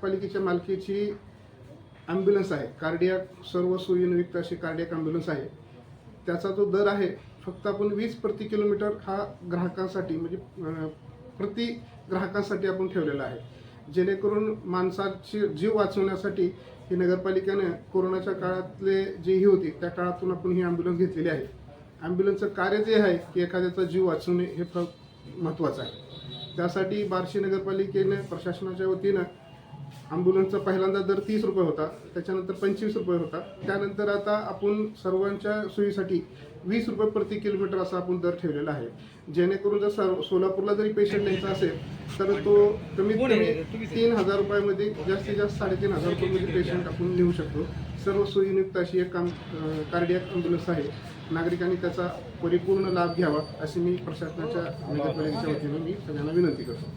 नगरपालिकेच्या मालकीची ॲम्ब्युलन्स आहे. कार्डियाक सर्व सोयीनियुक्त अशी कार्डियाक ॲम्ब्युलन्स आहे. त्याचा जो दर आहे फक्त आपण वीस प्रति किलोमीटर हा ग्राहकांसाठी म्हणजे प्रति ग्राहकांसाठी आपण ठेवलेला आहे. जेणेकरून माणसाची जीव वाचवण्यासाठी ही नगरपालिकेने कोरोनाच्या काळातले जे ही होती त्या काळातून आपण ही ॲम्ब्युलन्स घेतलेली आहे. ॲम्ब्युलन्सचं कार्य जे आहे की एखाद्याचा जीव वाचवणे हे फार महत्त्वाचं आहे. त्यासाठी बार्शी नगरपालिकेने प्रशासनाच्या वतीनं ॲम्ब्युलन्सचा पहिल्यांदा दर तीस रुपये होता त्याच्यानंतर पंचवीस रुपये होता. त्यानंतर आता आपण सर्वांच्या सोयीसाठी वीस रुपये प्रति किलोमीटर असा आपण दर ठेवलेला आहे. जेणेकरून जर सर्व सोलापूरला जरी पेशंट न्यायचा असेल तर तो कमीत कमी तीन हजार रुपयामध्ये जास्तीत जास्त साडेतीन हजार रुपयामध्ये पेशंट आपण नेऊ शकतो. सर्व सोयीनियुक्त अशी एक काम कार्डियाक ॲम्ब्युलन्स आहे. नागरिकांनी त्याचा परिपूर्ण लाभ घ्यावा अशी मी प्रशासनाच्या नगरपालिकेच्या वतीनं मी सगळ्यांना विनंती करतो.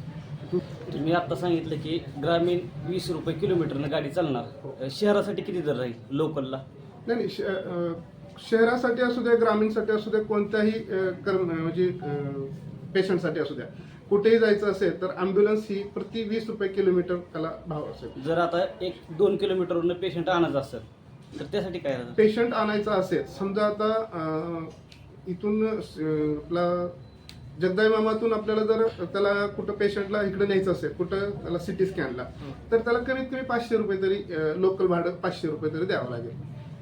तुम्ही आता सांगितलं की ग्रामीण वीस रुपये किलोमीटरनं गाडी चालणार. शहरासाठी किती दर राहील लोकलला? नाही नाही श- अं, शहरासाठी असू द्या ग्रामीणसाठी असू द्या कोणत्याही अं, कर्म म्हणजे पेशंटसाठी असू द्या. कुठेही जायचं असेल तर ॲम्ब्युलन्स ही प्रति वीस रुपये किलोमीटर त्याला भाव असेल. जर आता एक दोन किलोमीटरवरून पेशंट आणायचं असेल तर त्यासाठी काय राहतं? पेशंट आणायचा असेल समजा आता अं, इथून अं, आपला जगदाई मामातून आपल्याला जर त्याला कुठं पेशंटला इकडे न्यायचं असेल कुठं त्याला सिटी स्कॅनला तर त्याला कमीत कमी पाचशे रुपये तरी लोकल भाडं पाचशे रुपये तरी द्यावं लागेल.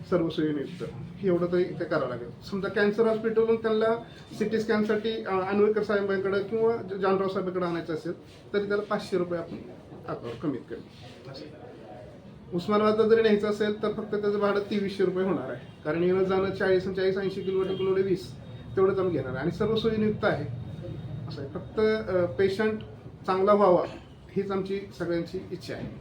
सर्व सोयीनियुक्त एवढं तरी ते करावं लागेल. समजा कॅन्सर हॉस्पिटलहून त्यांना सिटी स्कॅनसाठी अन्वेकर साहेबांकडे किंवा जानराव साहेबांकडे आणायचं असेल तरी त्याला पाचशे रुपये आपण टाकावं कमीत कमी. उस्मानाबादला जरी न्यायचं असेल तर फक्त त्याचं भाडं तेवीसशे रुपये होणार आहे. कारण येणं जाणं चाळीस चाळीस ऐंशी किलोमीटर किलोमीटर वीस तेवढंच आम्ही घेणार आहे. आणि सर्व सोयीनियुक्त आहे. असं आहे. फक्त पेशंट चांगला व्हावा हीच आमची सगळ्यांची इच्छा आहे.